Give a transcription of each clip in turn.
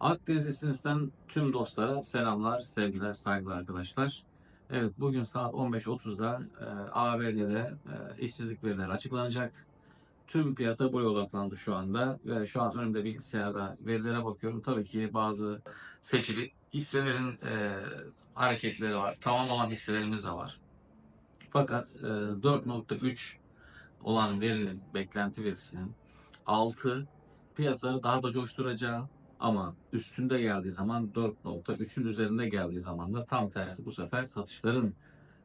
Akdeniz Lisensi'nden tüm dostlara selamlar, sevgiler, saygılar arkadaşlar. Evet bugün saat 15.30'da e, ABD'de e, işsizlik verileri açıklanacak. Tüm piyasa buraya odaklandı şu anda ve şu an önümde bilgisayarda verilere bakıyorum. Tabii ki bazı seçili hisselerin e, hareketleri var. Tamam olan hisselerimiz de var. Fakat e, 4.3 olan verinin, beklenti verisinin 6 piyasaları daha da coşturacağı ama üstünde geldiği zaman 4.3'ün üzerinde geldiği zaman da tam tersi bu sefer satışların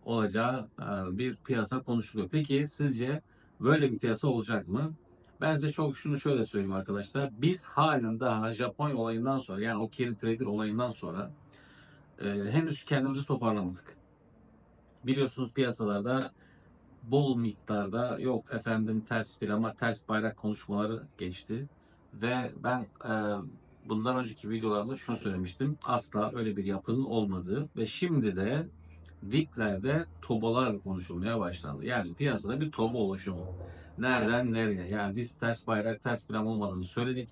olacağı e, bir piyasa konuşuluyor. Peki sizce böyle bir piyasa olacak mı? Ben size çok şunu şöyle söyleyeyim arkadaşlar. Biz halen daha Japonya olayından sonra yani o carry trader olayından sonra e, henüz kendimizi toparlamadık. Biliyorsunuz piyasalarda bol miktarda yok efendim ters değil ama ters bayrak konuşmaları geçti. Ve ben e, bundan önceki videolarımda şunu söylemiştim. Asla öyle bir yapının olmadığı ve şimdi de diplerde tobalar konuşulmaya başlandı. Yani piyasada bir toba oluşumu. Nereden nereye? Yani biz ters bayrak, ters plan olmadığını söyledik.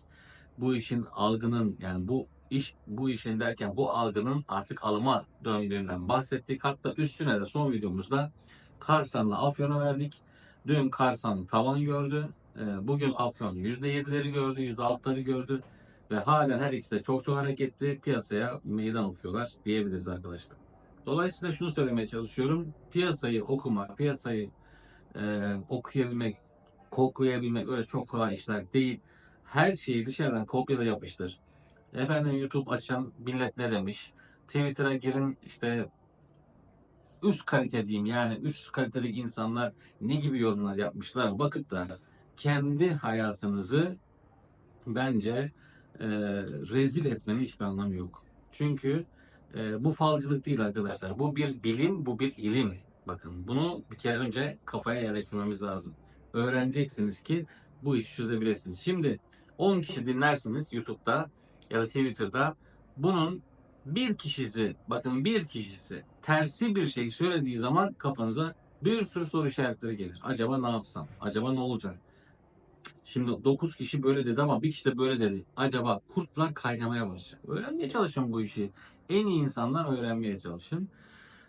Bu işin algının yani bu iş bu işin derken bu algının artık alıma döndüğünden bahsettik. Hatta üstüne de son videomuzda Karsan'la Afyon'a verdik. Dün Karsan tavan gördü. Ee, Bugün Afyon %7'leri gördü, %6'ları gördü. Ve halen her ikisi de çok çok hareketli piyasaya meydan okuyorlar diyebiliriz arkadaşlar. Dolayısıyla şunu söylemeye çalışıyorum. Piyasayı okumak, piyasayı e, okuyabilmek, koklayabilmek öyle çok kolay işler değil. Her şeyi dışarıdan kopyala yapıştır. Efendim YouTube açan millet ne demiş? Twitter'a girin işte üst kalite diyeyim yani üst kalitedeki insanlar ne gibi yorumlar yapmışlar bakıp da kendi hayatınızı bence e, rezil etmenin hiçbir anlamı yok. Çünkü e, bu falcılık değil arkadaşlar. Bu bir bilim, bu bir ilim. Bakın bunu bir kere önce kafaya yerleştirmemiz lazım. Öğreneceksiniz ki bu işi çözebilirsiniz. Şimdi 10 kişi dinlersiniz YouTube'da ya da Twitter'da. Bunun bir kişisi, bakın bir kişisi tersi bir şey söylediği zaman kafanıza bir sürü soru işaretleri gelir. Acaba ne yapsam? Acaba ne olacak? Şimdi 9 kişi böyle dedi ama bir kişi de böyle dedi. Acaba kurtlar kaynamaya başlayacak. Öğrenmeye çalışın bu işi. En iyi insanlar öğrenmeye çalışın.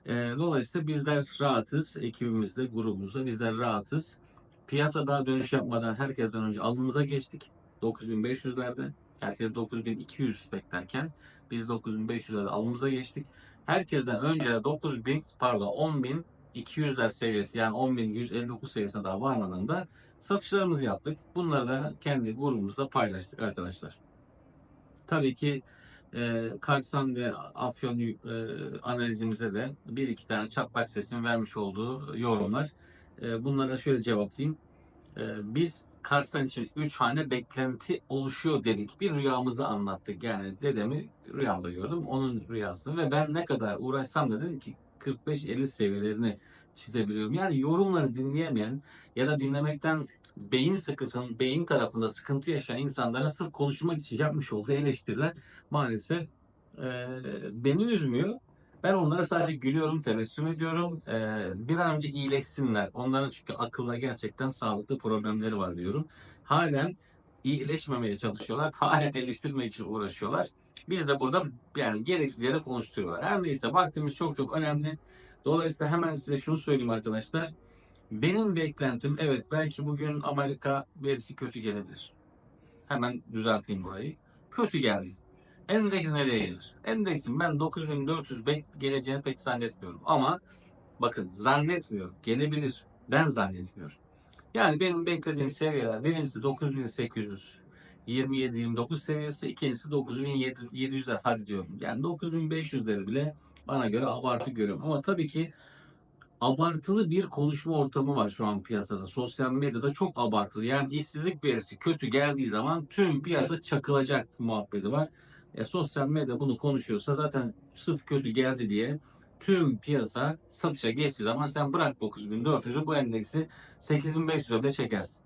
Ee, dolayısıyla bizler rahatız. Ekibimizde, grubumuzda bizler rahatız. Piyasa daha dönüş yapmadan herkesten önce alımıza geçtik. 9500'lerde. Herkes 9200 beklerken biz 9500'lerde alımıza geçtik. Herkesten önce 9000 pardon 10200'ler seviyesi yani 10159 seviyesine daha varmadan da satışlarımızı yaptık. Bunları da kendi grubumuzda paylaştık arkadaşlar. Tabii ki e, Karsan ve Afyon e, analizimize de bir iki tane çatlak sesin vermiş olduğu yorumlar. E, bunlara şöyle cevaplayayım. E, biz Kars'tan için 3 hane beklenti oluşuyor dedik. Bir rüyamızı anlattık. Yani dedemi rüyamda gördüm. Onun rüyasını ve ben ne kadar uğraşsam dedim ki 45-50 seviyelerini çizebiliyorum. Yani yorumları dinleyemeyen ya da dinlemekten beyin sıkısın, beyin tarafında sıkıntı yaşayan insanlara sırf konuşmak için yapmış olduğu eleştiriler maalesef e, beni üzmüyor. Ben onlara sadece gülüyorum, tebessüm ediyorum. Ee, bir an önce iyileşsinler. Onların çünkü akılla gerçekten sağlıklı problemleri var diyorum. Halen iyileşmemeye çalışıyorlar. Halen eleştirmek için uğraşıyorlar. Biz de burada yani gereksiz yere konuşturuyorlar. Her neyse vaktimiz çok çok önemli. Dolayısıyla hemen size şunu söyleyeyim arkadaşlar. Benim beklentim evet belki bugün Amerika verisi kötü gelebilir. Hemen düzelteyim burayı. Kötü geldi. Endeks nereye gelir? Endeksin ben 9400 bek geleceğini pek zannetmiyorum. Ama bakın zannetmiyorum. Gelebilir. Ben zannetmiyorum. Yani benim beklediğim seviyeler birincisi 9800 27-29 seviyesi, ikincisi 9700'ler hadi diyorum. Yani 9500'leri bile bana göre abartı görüyorum. Ama tabii ki abartılı bir konuşma ortamı var şu an piyasada. Sosyal medyada çok abartılı. Yani işsizlik verisi kötü geldiği zaman tüm piyasa çakılacak muhabbeti var. E, sosyal medya bunu konuşuyorsa zaten sırf kötü geldi diye tüm piyasa satışa geçtiği zaman sen bırak 9400'ü bu endeksi 8500'e de çekersin.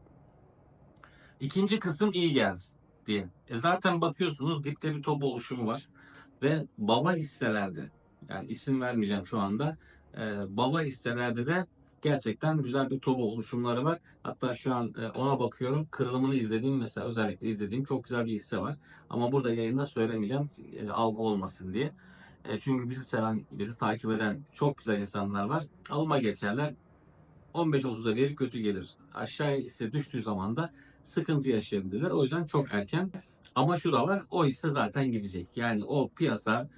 İkinci kısım iyi geldi diye. E zaten bakıyorsunuz dipte bir top oluşumu var ve baba hisselerde yani isim vermeyeceğim şu anda e, baba hisselerde de gerçekten güzel bir turbo oluşumları var. Hatta şu an e, ona bakıyorum. Kırılımını izlediğim mesela özellikle izlediğim çok güzel bir hisse var. Ama burada yayında söylemeyeceğim e, algı olmasın diye. E, çünkü bizi seven, bizi takip eden çok güzel insanlar var. Alıma geçerler. 15-30'da verir kötü gelir. Aşağı hisse düştüğü zaman da sıkıntı yaşayabilirler. O yüzden çok erken. Ama şu da var. O hisse zaten gidecek. Yani o piyasa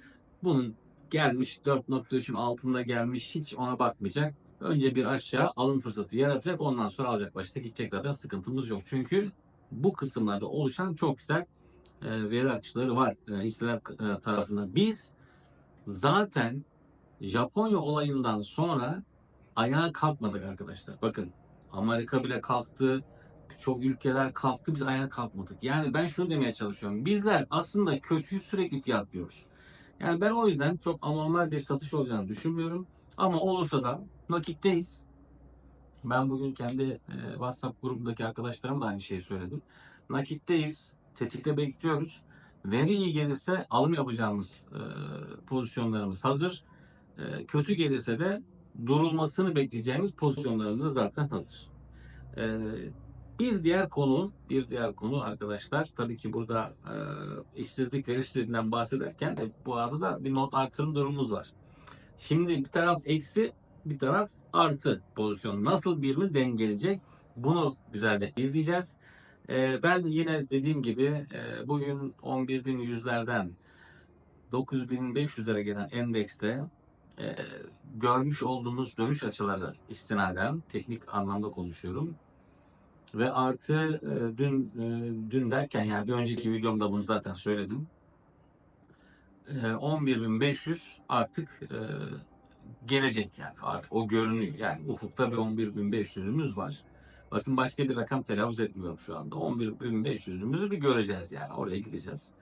bunun gelmiş 4.3'ün altında gelmiş hiç ona bakmayacak. Önce bir aşağı alım fırsatı yaratacak. Ondan sonra alacak başta gidecek zaten sıkıntımız yok. Çünkü bu kısımlarda oluşan çok güzel e, veri akışları var e, hisseler e, tarafından. Biz zaten Japonya olayından sonra ayağa kalkmadık arkadaşlar. Bakın Amerika bile kalktı. Çok ülkeler kalktı biz ayağa kalkmadık. Yani ben şunu demeye çalışıyorum. Bizler aslında kötüyü sürekli fiyatlıyoruz. Yani ben o yüzden çok anormal bir satış olacağını düşünmüyorum. Ama olursa da nakitteyiz. Ben bugün kendi e, WhatsApp grubundaki arkadaşlarıma da aynı şeyi söyledim. Nakitteyiz. Tetikte bekliyoruz. Veri iyi gelirse alım yapacağımız e, pozisyonlarımız hazır. E, kötü gelirse de durulmasını bekleyeceğimiz pozisyonlarımız zaten hazır. Bir diğer konu, bir diğer konu arkadaşlar tabii ki burada e, işsizlik verisinden bahsederken e, bu arada da bir not artırım durumumuz var. Şimdi bir taraf eksi, bir taraf artı pozisyon. Nasıl birini dengeleyecek? Bunu güzelce izleyeceğiz. E, ben yine dediğim gibi e, bugün 11.100'lerden 9.500'lere gelen endekste e, görmüş olduğumuz dönüş açıları istinaden teknik anlamda konuşuyorum. Ve artı e, dün e, dün derken yani bir önceki videomda bunu zaten söyledim. E, 11.500 artık e, gelecek yani artık o görünüyor. Yani ufukta bir 11.500'ümüz var. Bakın başka bir rakam telaffuz etmiyorum şu anda. 11.500'ümüzü bir göreceğiz yani oraya gideceğiz.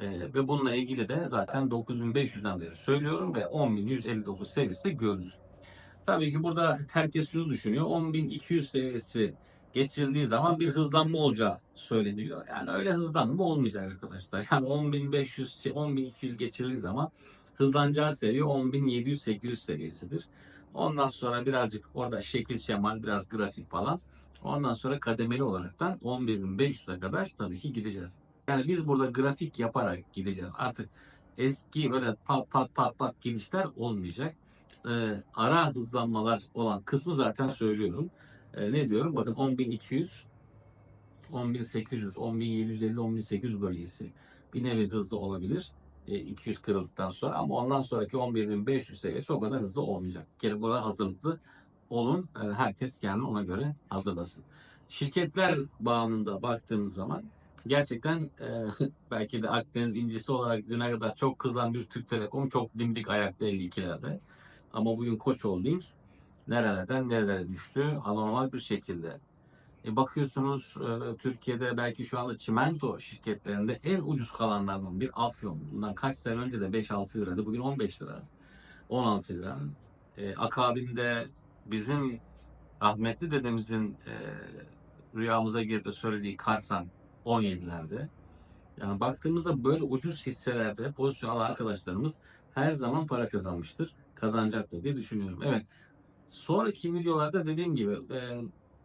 E, ve bununla ilgili de zaten 9.500'den beri söylüyorum ve 10.159 seviyesi de görülür. Tabii ki burada herkes şunu düşünüyor. 10.200 seviyesi geçirildiği zaman bir hızlanma olacağı söyleniyor. Yani öyle hızlanma olmayacak arkadaşlar. Yani 10.500, 10.200 geçirildiği zaman hızlanacağı seviye 10.700-800 seviyesidir. Ondan sonra birazcık orada şekil şemal, biraz grafik falan. Ondan sonra kademeli olaraktan 11.500'e kadar tabii ki gideceğiz. Yani biz burada grafik yaparak gideceğiz. Artık eski öyle pat pat pat pat gidişler olmayacak. Ee, ara hızlanmalar olan kısmı zaten söylüyorum. Ee, ne diyorum? Bakın 10.200, 10.800, 10.750, 10.800 bölgesi bir nevi hızlı olabilir. E, 200 kırıldıktan sonra ama ondan sonraki 11.500 seviyesi o kadar hızlı olmayacak. Geri burada hazırlıklı olun. E, herkes kendini ona göre hazırlasın. Şirketler bağımında baktığımız zaman gerçekten e, belki de Akdeniz incisi olarak düne kadar çok kızan bir Türk Telekom çok dimdik ayakta 52'lerde. Ama bugün Koç Holding nerelerden nerelere düştü anormal bir şekilde. E bakıyorsunuz e, Türkiye'de belki şu anda çimento şirketlerinde en ucuz kalanlardan bir Afyon. Bundan kaç sene önce de 5-6 liraydı. Bugün 15 lira. 16 lira. E, akabinde bizim rahmetli dedemizin e, rüyamıza girip de söylediği Karsan 17'lerde. Yani baktığımızda böyle ucuz hisselerde pozisyon alan arkadaşlarımız her zaman para kazanmıştır. Kazanacaktır diye düşünüyorum. Evet. Sonraki videolarda dediğim gibi e,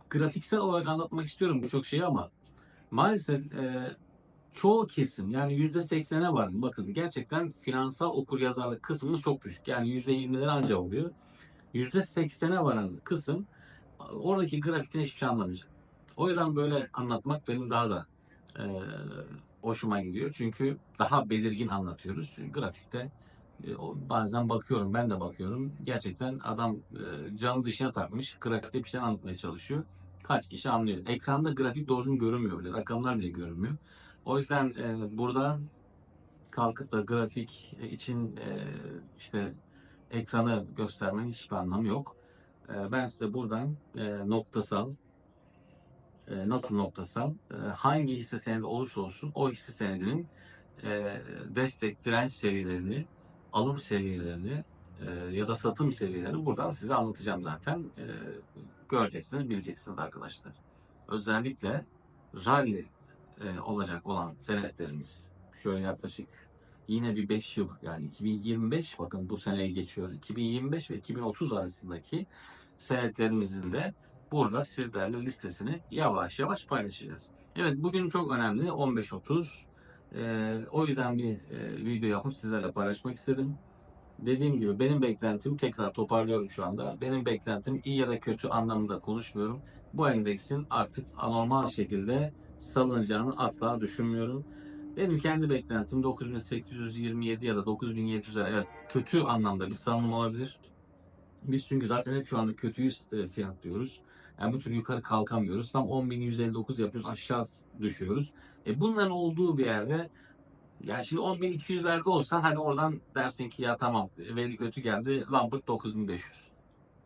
grafiksel olarak anlatmak istiyorum birçok şeyi ama maalesef e, çoğu kesim yani yüzde seksene var. Bakın gerçekten finansal okur yazarlık kısmımız çok düşük. Yani yüzde yirmileri anca oluyor. Yüzde seksene varan kısım oradaki grafikten hiçbir şey anlamayacak. O yüzden böyle anlatmak benim daha da e, hoşuma gidiyor. Çünkü daha belirgin anlatıyoruz. Çünkü grafikte bazen bakıyorum, ben de bakıyorum. Gerçekten adam e, canı dışına takmış, grafikte bir şey anlatmaya çalışıyor. Kaç kişi anlıyor. Ekranda grafik doğru düzgün görünmüyor bile, rakamlar bile görünmüyor. O yüzden e, burada kalkıp da grafik için işte ekranı göstermenin hiçbir anlamı yok. Ben size buradan noktasal, nasıl noktasal, hangi hisse senedi olursa olsun o hisse senedinin destek, direnç seviyelerini alım seviyelerini e, ya da satım seviyelerini buradan size anlatacağım zaten. E, göreceksiniz, bileceksiniz arkadaşlar. Özellikle rally e, olacak olan senetlerimiz şöyle yaklaşık yine bir 5 yıl yani 2025 bakın bu seneyi geçiyor. 2025 ve 2030 arasındaki senetlerimizin de burada sizlerle listesini yavaş yavaş paylaşacağız. Evet bugün çok önemli 15.30. Ee, o yüzden bir e, video yapıp sizlerle paylaşmak istedim. Dediğim gibi benim beklentim tekrar toparlıyorum şu anda. Benim beklentim iyi ya da kötü anlamında konuşmuyorum. Bu endeksin artık anormal şekilde salınacağını asla düşünmüyorum. Benim kendi beklentim 9827 ya da 9700 evet kötü anlamda bir salınım olabilir. Biz çünkü zaten hep şu anda kötüyü e, fiyatlıyoruz. Yani bu tür yukarı kalkamıyoruz. Tam 10.159 yapıyoruz aşağı düşüyoruz. E bunların olduğu bir yerde yani şimdi 10.200'lerde olsan hani oradan dersin ki ya tamam veri kötü geldi Lambert 9500.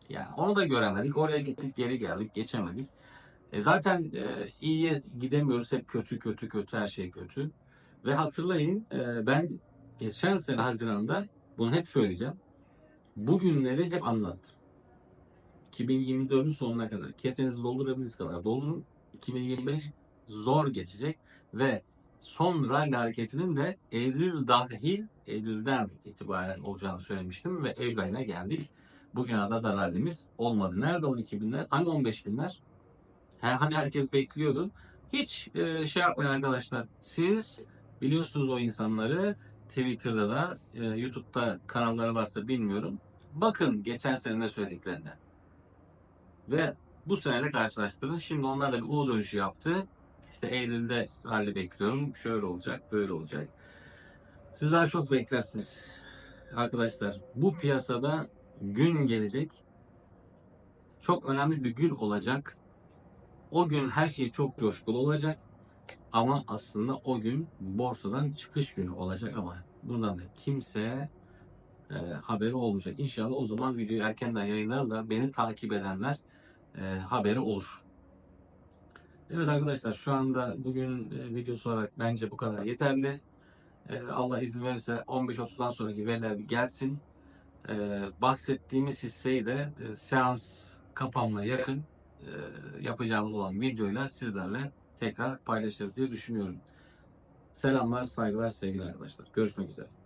Yani onu da göremedik. Oraya gittik geri geldik geçemedik. E zaten e, iyiye gidemiyoruz. Hep kötü kötü kötü her şey kötü. Ve hatırlayın e, ben geçen sene Haziran'da bunu hep söyleyeceğim. Bu günleri hep anlattım. 2024'ün sonuna kadar kesenizi doldurabildiğiniz kadar doldurun. 2025 zor geçecek ve son rally hareketinin de Eylül dahil Eylül'den itibaren olacağını söylemiştim ve Eylül ayına geldik. Bugün arada da rallimiz olmadı. Nerede 12 binler? Hani 15 binler? Hani herkes bekliyordu. Hiç e, şey yapmayın arkadaşlar. Siz biliyorsunuz o insanları Twitter'da da e, YouTube'da kanalları varsa bilmiyorum. Bakın geçen sene ne söylediklerine. Ve bu seneyle karşılaştırın. Şimdi onlar da bir U dönüşü yaptı. İşte Eylül'de rally bekliyorum. Şöyle olacak, böyle olacak. Siz daha çok beklersiniz. Arkadaşlar bu piyasada gün gelecek. Çok önemli bir gün olacak. O gün her şey çok coşkulu olacak. Ama aslında o gün borsadan çıkış günü olacak ama bundan da kimse e, haberi olmayacak. İnşallah o zaman videoyu erkenden yayınlarım da beni takip edenler e, haberi olur. Evet arkadaşlar şu anda bugün e, videosu olarak bence bu kadar yeterli. E, Allah izin verirse 15.30'dan sonraki veriler gelsin. E, bahsettiğimiz hisseyi de e, seans kapanma yakın e, yapacağımız olan videoyla sizlerle tekrar paylaşırız diye düşünüyorum. Selamlar, saygılar, sevgiler arkadaşlar. Görüşmek üzere.